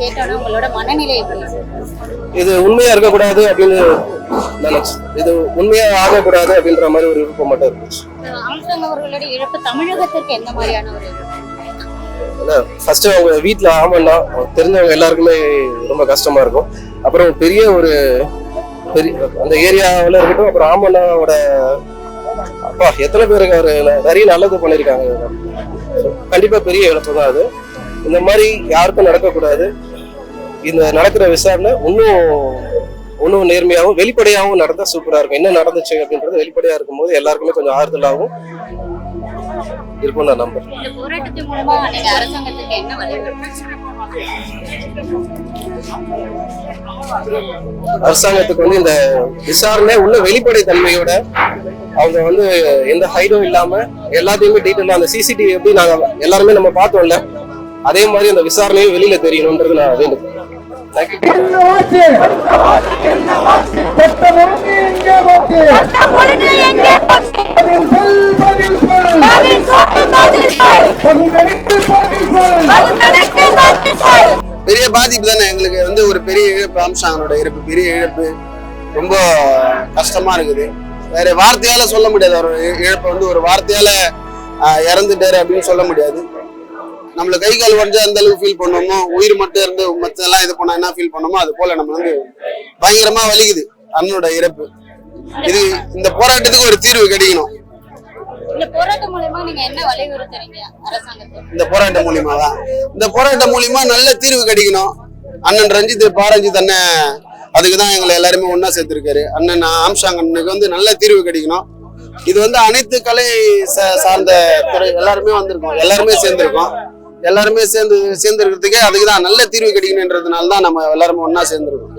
கேட்டோன்னே உங்களோட மனநிலை எப்படி? இது உண்மையா இருக்கக்கூடாது அப்படின்னு நினைச்சு இது உண்மையா ஆகக்கூடாது அப்படின்ற மாதிரி ஒரு விருப்பம் மட்டும் இருந்துச்சு ஆம்ஸ்டாங் அவர்களுடைய இழப்பு தமிழகத்திற்கு எந்த மாதிரியான ஒரு ஃபர்ஸ்ட் அவங்க வீட்ல ஆமாண்டா தெரிஞ்சவங்க எல்லாருக்குமே ரொம்ப கஷ்டமா இருக்கும். அப்புறம் பெரிய ஒரு பெரிய அந்த ஏரியாவில் இருக்கட்டும் அப்புறம் ஆமண்ணாவோட அப்பா எத்தனை பேருக்கு அவர் நிறைய நல்லது பண்ணியிருக்காங்க. கண்டிப்பா பெரிய இழப்பு தான் அது. இந்த மாதிரி யாருக்கும் நடக்கக்கூடாது. இந்த நடக்கிற விசாரணை இன்னும் இன்னும் நேர்மையாகவும் வெளிப்படையாகவும் நடந்தா சூப்பரா இருக்கும். என்ன நடந்துச்சு அப்படின்றது வெளிப்படையா இருக்கும்போது எல்லாருக்குமே கொஞ்சம் ஆறுதலாகவும் இருக்கும் நான் நம்புறேன். அரசாங்கத்துக்கு வந்து இந்த விசாரணை உள்ள வெளிப்படை தன்மையோட அவங்க வந்து எந்த ஹைடும் இல்லாம எல்லாத்தையுமே டீட்டெயிலா அந்த சிசிடிவி எப்படி நாங்க எல்லாருமே நம்ம பார்த்தோம்ல அதே மாதிரி அந்த விசாரணையும் வெளியில தெரியணும்ன்றது நான் வேண்டுகிறேன் பெரிய பாதிப்பு தானே? எங்களுக்கு வந்து ஒரு பெரிய இழப்பு அம்சாங்கனோட இறப்பு பெரிய இழப்பு. ரொம்ப கஷ்டமா இருக்குது. வேற வார்த்தையால சொல்ல முடியாது. ஒரு இழப்பை வந்து ஒரு வார்த்தையால இறந்துட்டாரு அப்படின்னு சொல்ல முடியாது. நம்மள கை கால் உடஞ்சா எந்த அளவுக்கு ஃபீல் பண்ணுவோமோ உயிர் மட்டும் இருந்து மத்தெல்லாம் இது பண்ணா என்ன ஃபீல் பண்ணோமோ அது போல நம்ம வந்து பயங்கரமா வலிக்குது. அண்ணனோட இறப்பு. இது இந்த போராட்டத்துக்கு ஒரு தீர்வு கிடைக்கணும். இந்த போராட்டம் அரசாங்கத்துக்கு? இந்த போராட்டம் மூலியமா நல்ல தீர்வு கிடைக்கணும். அண்ணன் ரஞ்சித் பாரஞ்சித் அண்ணன் அதுக்கு தான் எங்களை எல்லாருமே ஒண்ணா சேர்த்திருக்காரு. அண்ணன் ஆம்சாங் அண்ணனுக்கு வந்து நல்ல தீர்வு கிடைக்கணும். இது வந்து அனைத்து கலை சார்ந்த துறை எல்லாருமே வந்திருக்கோம். எல்லாருமே சேர்ந்திருக்கோம். எல்லாருமே சேர்ந்து சேர்ந்துருக்கிறதுக்கே அதுக்கு தான் நல்ல தீர்வு கிடைக்கணுன்றதுனால தான் நம்ம எல்லாருமே ஒண்ணா சேர்ந்திருக்கோம்.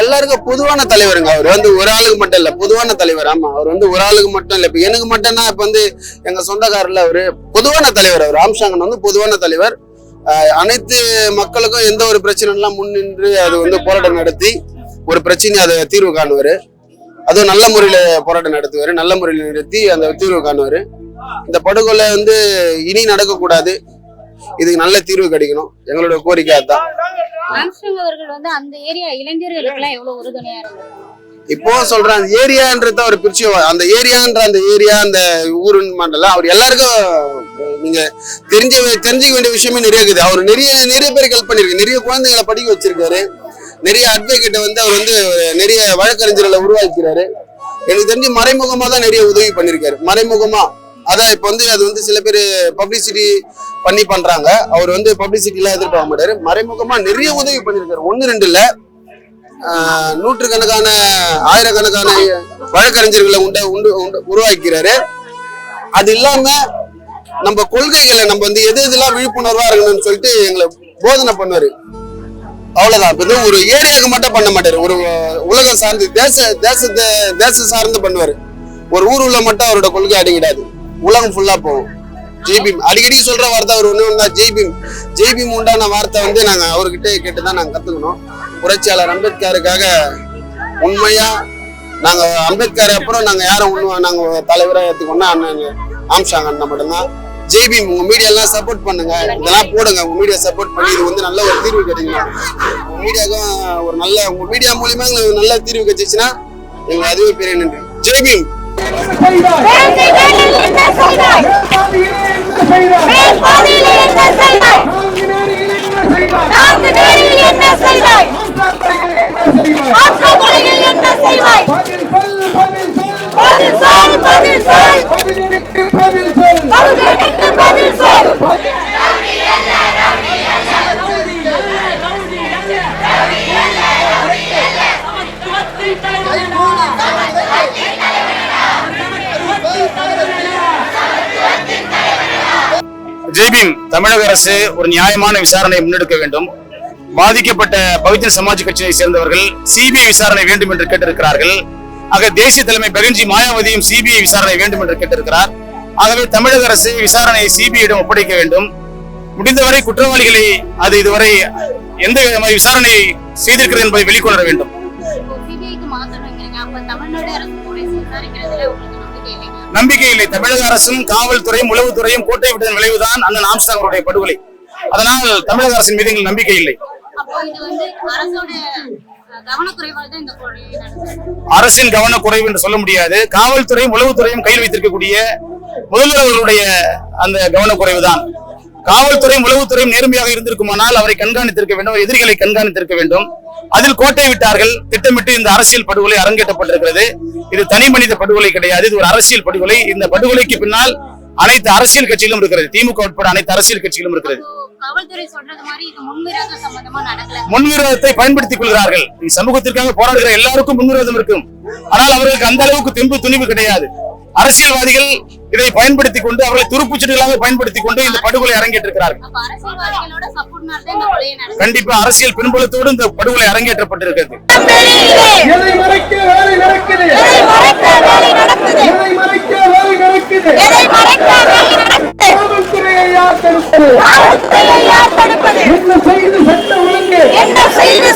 எல்லாருக்கும் பொதுவான தலைவருங்க அவர். வந்து ஒரு ஆளுக்கு மட்டும் இல்ல பொதுவான தலைவர். ஆமா அவர் வந்து ஒரு ஆளுக்கு மட்டும் இல்ல. இப்ப எனக்கு மட்டும்னா இப்ப வந்து எங்க சொந்தக்காரர்ல அவரு பொதுவான தலைவர் அவர். ராம்சாங்கன் வந்து பொதுவான தலைவர். அனைத்து மக்களுக்கும் எந்த ஒரு பிரச்சனைலாம் முன்னின்று அது வந்து போராட்டம் நடத்தி ஒரு பிரச்சனையை அதை தீர்வு காணுவாரு. அதுவும் நல்ல முறையில போராட்டம் நடத்துவாரு நல்ல முறையில் நடத்தி அந்த தீர்வு காணுவாரு. இந்த படுகொலை வந்து இனி நடக்கக்கூடாது. இதுக்கு நல்ல தீர்வு கிடைக்கணும். எங்களோட கோரிக்கை அதுதான். ஆம்ஸ்டாங் அவர்கள் வந்து அந்த ஏரியா இளைஞர்களுக்கு எல்லாம் எவ்வளவு உறுதுணையா இருந்தது இப்போ சொல்றேன் அந்த ஏரியான்றத அவர் பிரிச்சு அந்த ஏரியான்ற அந்த ஏரியா அந்த ஊரு மண்டலம் அவர் எல்லாருக்கும் நீங்க தெரிஞ்ச தெரிஞ்சுக்க வேண்டிய விஷயமே நிறைய இருக்குது. அவர் நிறைய நிறைய பேருக்கு ஹெல்ப் பண்ணிருக்கு நிறைய குழந்தைகளை படிக்க வச்சிருக்காரு. நிறைய அட்வொகேட்டை வந்து அவர் வந்து நிறைய வழக்கறிஞர்களை உருவாக்கிறாரு. எனக்கு தெரிஞ்சு மறைமுகமா தான் நிறைய உதவி பண்ணிருக்காரு மறைமுகமா. அதான் இப்போ வந்து அது வந்து சில பேர் பப்ளிசிட்டி பண்ணி பண்றாங்க. அவர் வந்து பப்ளிசிட்டி எல்லாம் எதிர்பார்க்க மாட்டாரு. மறைமுகமா நிறைய உதவி பண்ணிருக்காரு ஒன்னு ரெண்டு இல்ல நூற்றுக்கணக்கான ஆயிரக்கணக்கான வழக்கறிஞர்களை உண்ட உண்டு உண்டு உருவாக்கிறாரு. அது இல்லாம நம்ம கொள்கைகளை நம்ம வந்து எது எதெல்லாம் விழிப்புணர்வா இருக்கணும்னு சொல்லிட்டு எங்களை போதனை பண்ணுவாரு. அவ்வளவுதான். இப்ப ஒரு ஏரியாவுக்கு மட்டும் பண்ண மாட்டாரு. ஒரு உலகம் சார்ந்து தேச தேசத்தை தேச சார்ந்து பண்ணுவாரு. ஒரு ஊருல மட்டும் அவரோட கொள்கை அடங்கிடாது. உலகம் ஃபுல்லா போகும். ஜெய்பீம் அடிக்கடி சொல்ற வார்த்தை அவர் ஒண்ணு வந்தா ஜெய்பீம் ஜெய்பீம் உண்டான வார்த்தை வந்து நாங்க அவர்கிட்ட கேட்டுதான் நாங்க கத்துக்கணும். புரட்சியாளர் அம்பேத்கருக்காக உண்மையா நாங்க அம்பேத்கர் அப்புறம் நாங்க யாரை உண்மை நாங்க தலைவராக ஏத்துக்கோன்னா அண்ணன் ஆம்சாங் அண்ணன் மட்டும்தான். ஜெய்பீம் உங்க மீடியா எல்லாம் சப்போர்ட் பண்ணுங்க. இதெல்லாம் போடுங்க. உங்க மீடியா சப்போர்ட் பண்ணி இது வந்து நல்ல ஒரு தீர்வு கிடைக்கும் உங்க மீடியாக்கும் ஒரு நல்ல உங்க மீடியா மூலியமா எங்களுக்கு நல்ல தீர்வு கிடைச்சிச்சுன்னா எங்களுக்கு அதுவே பெரிய நன்றி. ஜெய்பீம் ஜெய்பீம் தமிழக அரசு ஒரு நியாயமான விசாரணை முன்னெடுக்க வேண்டும். பாதிக்கப்பட்ட பகுஜன் சமாஜ் கட்சியை சேர்ந்தவர்கள் சிபிஐ விசாரணை வேண்டும் என்று கேட்டிருக்கிறார்கள். ஆக தேசிய தலைமை பெகன்ஜி மாயாவதியும் சிபிஐ விசாரணை வேண்டும் என்று கேட்டிருக்கிறார். ஆகவே தமிழக அரசு விசாரணையை சிபிஐடம் ஒப்படைக்க வேண்டும். முடிந்தவரை குற்றவாளிகளை அது இதுவரை எந்த விதமான விசாரணை செய்திருக்கிறது என்பதை வெளிக்கொணர வேண்டும். நம்பிக்கை இல்லை. தமிழக அரசும் காவல்துறையும் உளவுத்துறையும் கோட்டை விட்டதன் விளைவுதான் அண்ணன் ஆம்ஸ்டாங் அவருடைய படுகொலை. அதனால் தமிழக அரசின் மீது எங்கள் நம்பிக்கை இல்லை. அரசின் கவனக்குறைவு என்று சொல்ல முடியாது. காவல்துறையும் உளவுத்துறையும் கையில் வைத்திருக்கக்கூடிய முதல்வர் அவர்களுடைய அந்த கவனக்குறைவு தான் காவல்துறையும் உளவுத்துறையும் நேர்மையாக இருந்திருக்குமானால் அவரை கண்காணித்திருக்க வேண்டும் எதிரிகளை கண்காணித்திருக்க வேண்டும். அதில் கோட்டை விட்டார்கள் திட்டமிட்டு இந்த அரசியல் படுகொலை அரங்கேற்றப்பட்டிருக்கிறது. இது தனி மனித படுகொலை கிடையாது இது ஒரு அரசியல் படுகொலை. இந்த படுகொலைக்கு பின்னால் அனைத்து அரசியல் கட்சிகளும் இருக்கிறது. திமுக உட்பட அனைத்து அரசியல் கட்சிகளும் இருக்கிறது. முன்விரோதத்தை பயன்படுத்திக் கொள்கிறார்கள். சமூகத்திற்காக போராடுகிற எல்லாருக்கும் முன்விரோதம் இருக்கும். ஆனால் அவர்களுக்கு அந்த அளவுக்கு தெம்பு துணிவு கிடையாது. அரசியல்வாதிகள் இதை பயன்படுத்திக் கொண்டு அவர்களை துருப்புச்சீடுகளாக பயன்படுத்திக் கொண்டு இந்த படுகொலை அரங்கேற்று கண்டிப்பா அரசியல் பின்புலத்தோடு இந்த படுகொலை அரங்கேற்றப்பட்டிருக்கிறது. என்ன செய்து சட்ட ஒழுங்கு? என்ன செய்து